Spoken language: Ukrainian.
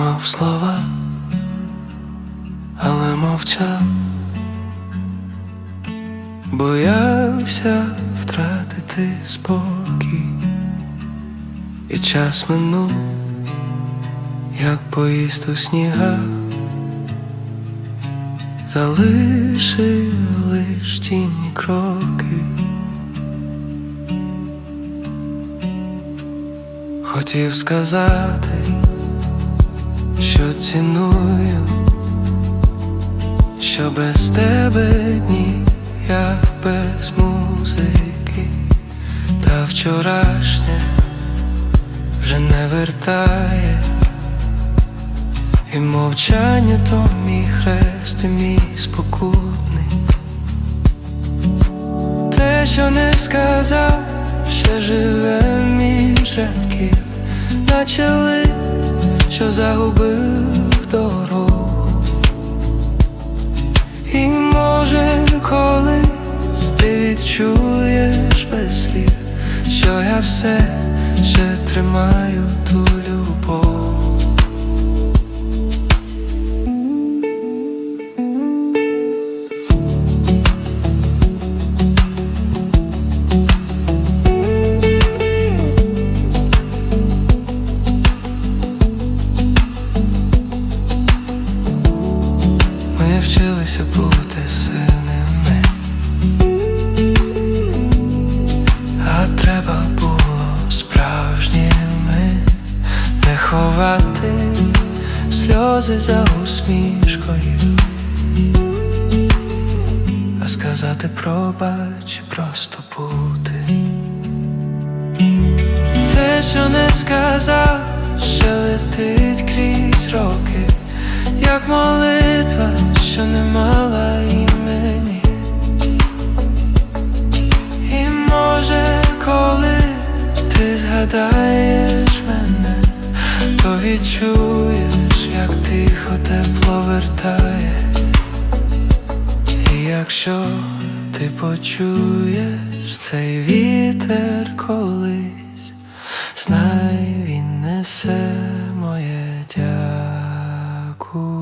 мав слова, але мовчав, боявся втратити спокій, і час минув, як поїзд у снігах, залишили ж тінні кроки. Хотів сказати, що ціную, що без тебе дні, як без музики, та вчорашнє вже не вертає, і мовчання то мій хрест, і мій спокутник. Те, що не сказав, ще живе між рядків, наче лист, що загубив дорогу. І може колись ти відчуєш без слів, що я все ще тримаю ту Ми вчилися бути сильними, а треба було справжніми, не ховати сльози за усмішкою, а сказати пробач, просто бути. Те, що не сказав, ще летить крізь роки, як молитва, що не мала імені. І може, коли ти згадаєш мене, то відчуєш, як тихо тепло вертає. І якщо ти почуєш цей вітер колись, знай він несе моє дякую.